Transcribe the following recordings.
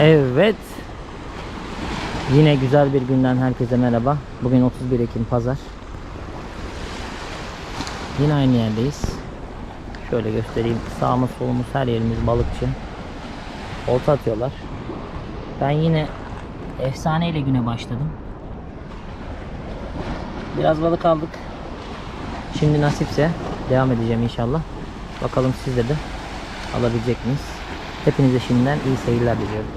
Evet. Yine güzel bir günden herkese merhaba. Bugün 31 Ekim Pazar. Yine aynı yerdeyiz. Şöyle göstereyim. Sağımız solumuz her yerimiz balıkçı. Olta atıyorlar. Ben yine efsaneyle güne başladım. Biraz balık aldık. Şimdi nasipse devam edeceğim inşallah. Bakalım sizde de alabilecek miyiz? Hepinize şimdiden iyi seyirler diliyorum.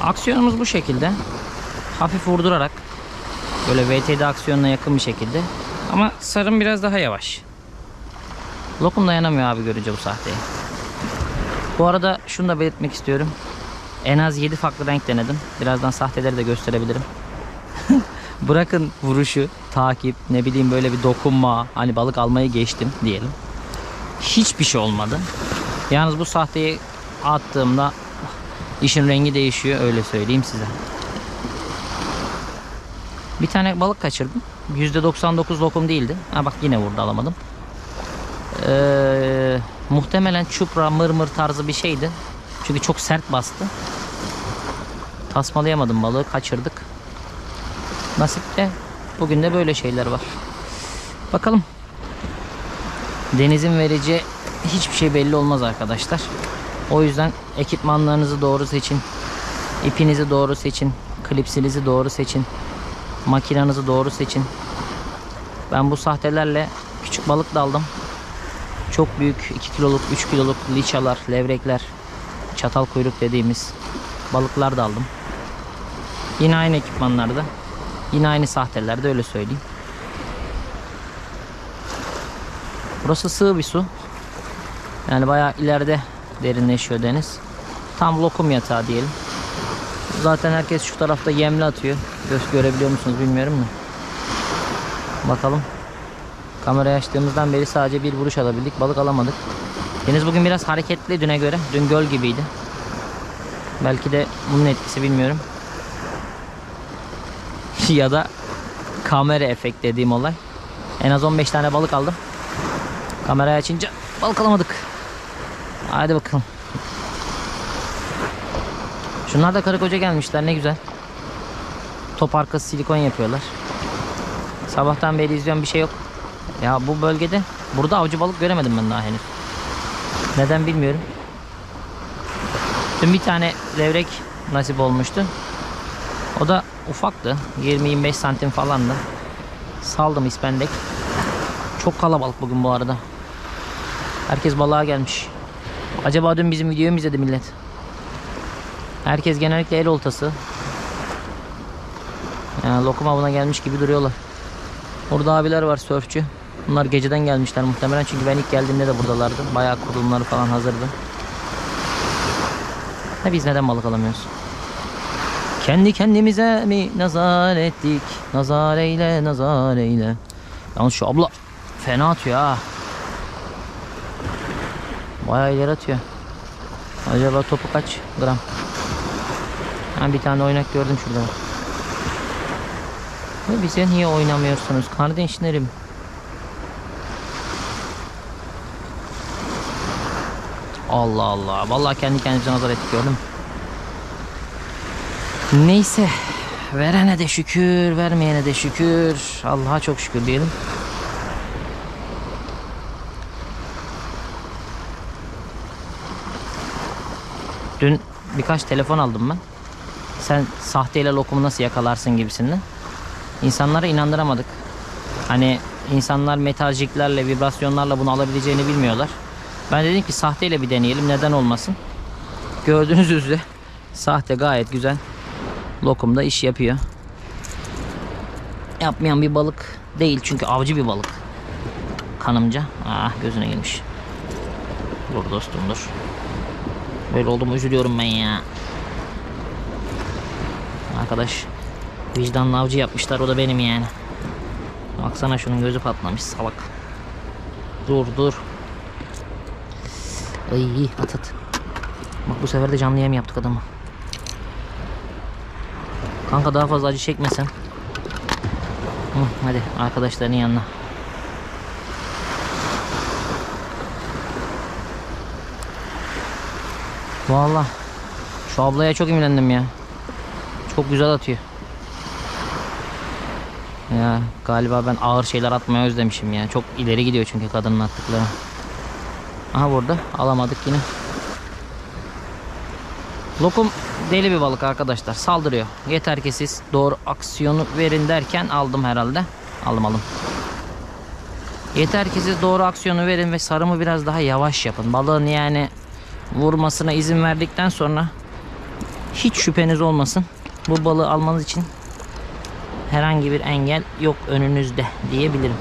Aksiyonumuz bu şekilde. Hafif vurdurarak böyle VTD aksiyonuna yakın bir şekilde. Ama sarım biraz daha yavaş. Lokum dayanamıyor abi görünce bu sahteyi. Bu arada şunu da belirtmek istiyorum. En az 7 farklı renk denedim. Birazdan sahteleri de gösterebilirim. Bırakın vuruşu, takip, ne bileyim böyle bir dokunma, hani balık almayı geçtim diyelim. Hiçbir şey olmadı. Yalnız bu sahteyi attığımda işin rengi değişiyor öyle söyleyeyim size. Bir tane balık kaçırdım. %99 lokum değildi. Ha bak yine vurdu alamadım. Ee, muhtemelen çupra mırmır tarzı bir şeydi. Çünkü çok sert bastı. Tasmalayamadım balığı kaçırdık. Nasip de bugün de böyle şeyler var. Bakalım. Denizin vereceği hiçbir şey belli olmaz arkadaşlar. O yüzden ekipmanlarınızı doğru seçin. İpinizi doğru seçin. Klipsinizi doğru seçin. Makinanızı doğru seçin. Ben bu sahtelerle küçük balık da aldım. Çok büyük 2 kiloluk, 3 kiloluk liçalar, levrekler, çatal kuyruk dediğimiz balıklar da aldım. Yine aynı ekipmanlarda. Yine aynı sahtelerde öyle söyleyeyim. Burası sığ bir su. Yani bayağı ileride derinleşiyor deniz. Tam lokum yatağı diyelim. Zaten herkes şu tarafta yemli atıyor. Göz görebiliyor musunuz bilmiyorum da. Bakalım. Kamerayı açtığımızdan beri sadece bir vuruş alabildik. Balık alamadık. Deniz bugün biraz hareketli düne göre. Dün göl gibiydi. Belki de bunun etkisi bilmiyorum. Ya da kamera efekt dediğim olay. En az 15 tane balık aldım. Kamerayı açınca balık alamadık. Hadi bakalım. Şunlar da karı koca gelmişler ne güzel. Top arkası silikon yapıyorlar. Sabahtan beri izliyorum bir şey yok. Ya bu bölgede burada avcı balık göremedim ben daha henüz. Neden bilmiyorum. Dün bir tane levrek nasip olmuştu. O da ufaktı. 20-25 santim falandı. Saldım ispendek. Çok kalabalık bugün bu arada. Herkes balığa gelmiş. Acaba dün bizim videoyu mu izledi millet? Herkes genellikle el oltası. Yani lokum avına gelmiş gibi duruyorlar. Burada abiler var sörfçü. Bunlar geceden gelmişler muhtemelen çünkü ben ilk geldiğimde de buradalardı. Bayağı kurulumları falan hazırdı. Ne biz neden balık alamıyoruz? Kendi kendimize mi nazar ettik? Nazar eyle, nazar eyle. Yalnız şu abla fena atıyor ha. Bayağı ileri atıyor. Acaba topu kaç gram? Ha bir tane oynak gördüm şurada. Ve bize niye oynamıyorsunuz kardeşlerim? Allah Allah. Vallahi kendi kendimize nazar ettik gördün mü? Neyse. Verene de şükür, vermeyene de şükür. Allah'a çok şükür diyelim. Dün birkaç telefon aldım ben. Sen sahteyle lokumu nasıl yakalarsın gibisinden. İnsanlara inandıramadık. Hani insanlar metalciklerle, vibrasyonlarla bunu alabileceğini bilmiyorlar. Ben dedim ki sahteyle bir deneyelim neden olmasın. Gördüğünüz üzere sahte gayet güzel. Lokumda iş yapıyor. Yapmayan bir balık değil çünkü avcı bir balık. Kanımca. Ah gözüne girmiş. Dur dostum dur. Böyle oldu mu üzülüyorum ben ya. Arkadaş vicdanlı avcı yapmışlar o da benim yani. Baksana şunun gözü patlamış salak. Dur dur. Ay at at. Bak bu sefer de canlı yem yaptık adamı. Kanka daha fazla acı çekmesen. Hadi arkadaşların yanına. Vallahi şu ablaya çok imrendim ya. Çok güzel atıyor. Ya galiba ben ağır şeyler atmayı özlemişim ya. Çok ileri gidiyor çünkü kadının attıkları. Aha burada alamadık yine. Lokum deli bir balık arkadaşlar. Saldırıyor. Yeter ki siz doğru aksiyonu verin derken aldım herhalde. Aldım aldım. Yeter ki siz doğru aksiyonu verin ve sarımı biraz daha yavaş yapın. Balığın yani vurmasına izin verdikten sonra hiç şüpheniz olmasın. Bu balığı almanız için herhangi bir engel yok önünüzde diyebilirim.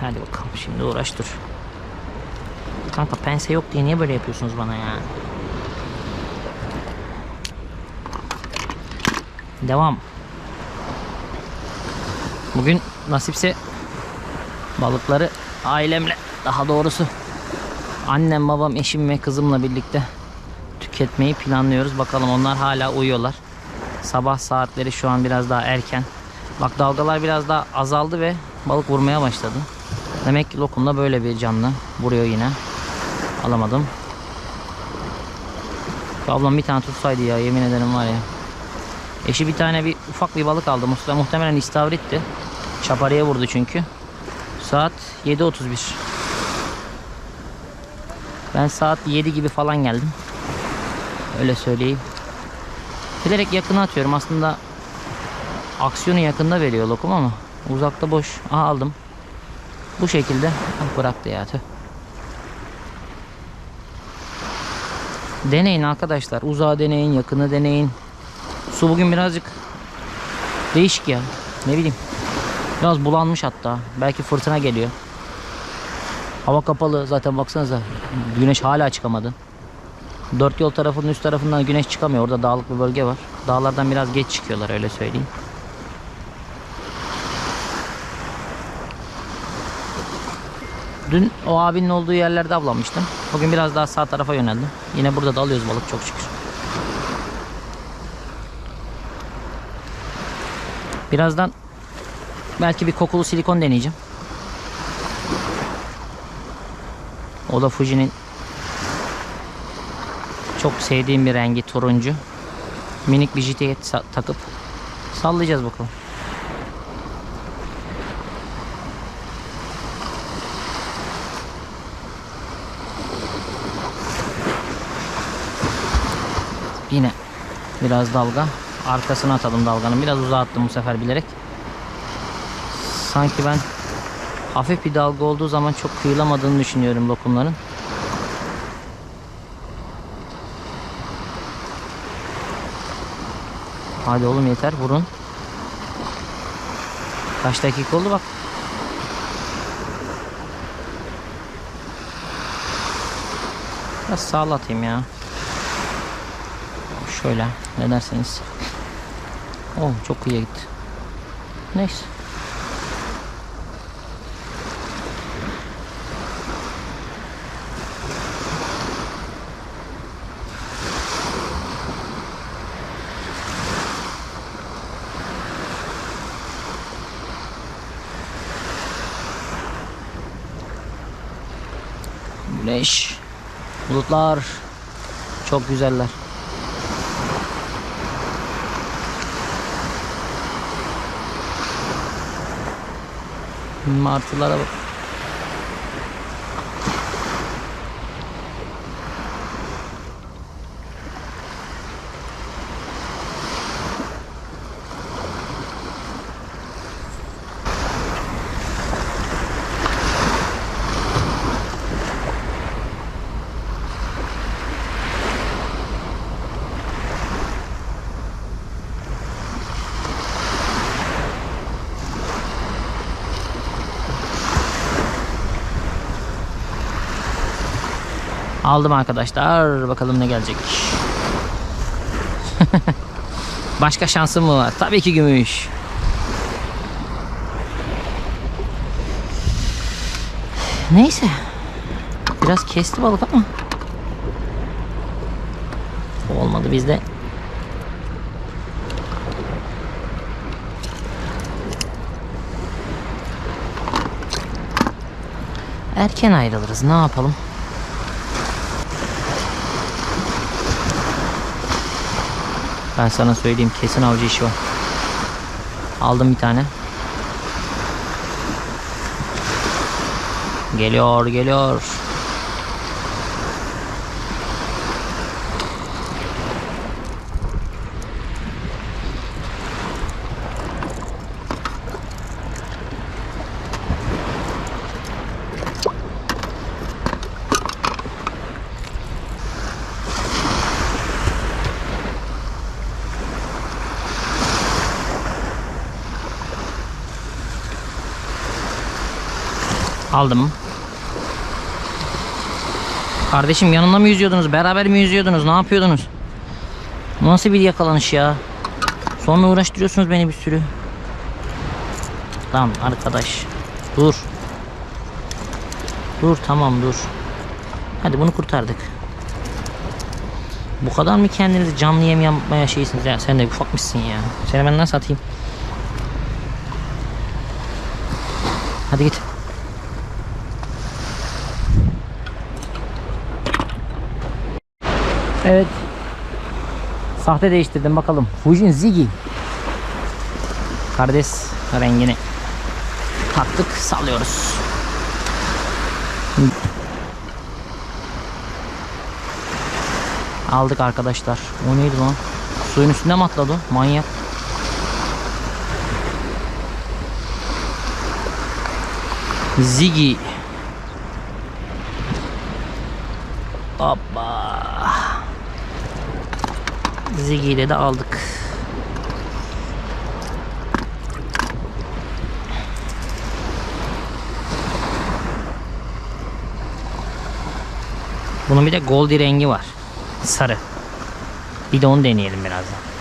Hadi bakalım şimdi uğraş dur. Kanka pense yok diye niye böyle yapıyorsunuz bana ya? Devam. Bugün nasipse balıkları ailemle daha doğrusu annem babam eşim ve kızımla birlikte tüketmeyi planlıyoruz. Bakalım onlar hala uyuyorlar. Sabah saatleri şu an biraz daha erken. Bak dalgalar biraz daha azaldı ve balık vurmaya başladı. Demek ki lokumda böyle bir canlı vuruyor yine. Alamadım. Ablam bir tane tutsaydı ya yemin ederim var ya. Eşi bir tane bir ufak bir balık aldı. Muhtemelen, muhtemelen istavritti. Çaparıya vurdu çünkü. Saat 7.31. Ben saat 7 gibi falan geldim. Öyle söyleyeyim. Bilerek yakına atıyorum. Aslında aksiyonu yakında veriyor lokum ama uzakta boş. Aha aldım. Bu şekilde Ah, bıraktı ya tüh. Deneyin arkadaşlar. Uzağa deneyin, yakını deneyin. Su bugün birazcık değişik ya. Ne bileyim. Biraz bulanmış hatta. Belki fırtına geliyor. Hava kapalı zaten baksanıza. Güneş hala çıkamadı. Dört yol tarafının üst tarafından güneş çıkamıyor. Orada dağlık bir bölge var. Dağlardan biraz geç çıkıyorlar öyle söyleyeyim. Dün o abinin olduğu yerlerde avlanmıştım. Bugün biraz daha sağ tarafa yöneldim. Yine burada da alıyoruz balık çok şükür. Birazdan belki bir kokulu silikon deneyeceğim. O da Fuji'nin çok sevdiğim bir rengi turuncu. Minik bir jiteye sa- takıp sallayacağız bakalım. Yine biraz dalga. Arkasına atalım dalganın. Biraz uzağa bu sefer bilerek. Sanki ben hafif bir dalga olduğu zaman çok kıyılamadığını düşünüyorum lokumların. Hadi oğlum yeter vurun. Kaç dakika oldu bak. Biraz sağlatayım ya. Şöyle ne derseniz. Oh çok kıyıya gitti. Neyse. Güneş, bulutlar çok güzeller. Martılara bak. Aldım arkadaşlar. Bakalım ne gelecek. Başka şansım mı var? Tabii ki gümüş. Neyse. Biraz kesti balık ama. Olmadı bizde. Erken ayrılırız. Ne yapalım? Ben sana söyleyeyim kesin avcı işi var. Aldım bir tane. Geliyor, geliyor. Aldım. Kardeşim yanında mı yüzüyordunuz? Beraber mi yüzüyordunuz? Ne yapıyordunuz? Nasıl bir yakalanış ya? Sonra uğraştırıyorsunuz beni bir sürü. Tamam arkadaş. Dur. Dur tamam dur. Hadi bunu kurtardık. Bu kadar mı kendinizi canlı yem yapmaya şeysiniz ya? Sen de ufakmışsın ya. Seni ben nasıl atayım? Hadi git. Evet. Sahte değiştirdim bakalım. Fujin Ziggy. Kardeş rengini taktık salıyoruz. Aldık arkadaşlar. O neydi lan? Suyun üstünde mi atladı? Manyak. Ziggy. Hoppa. Ziggy ile de aldık. Bunun bir de goldi rengi var. Sarı. Bir de onu deneyelim birazdan.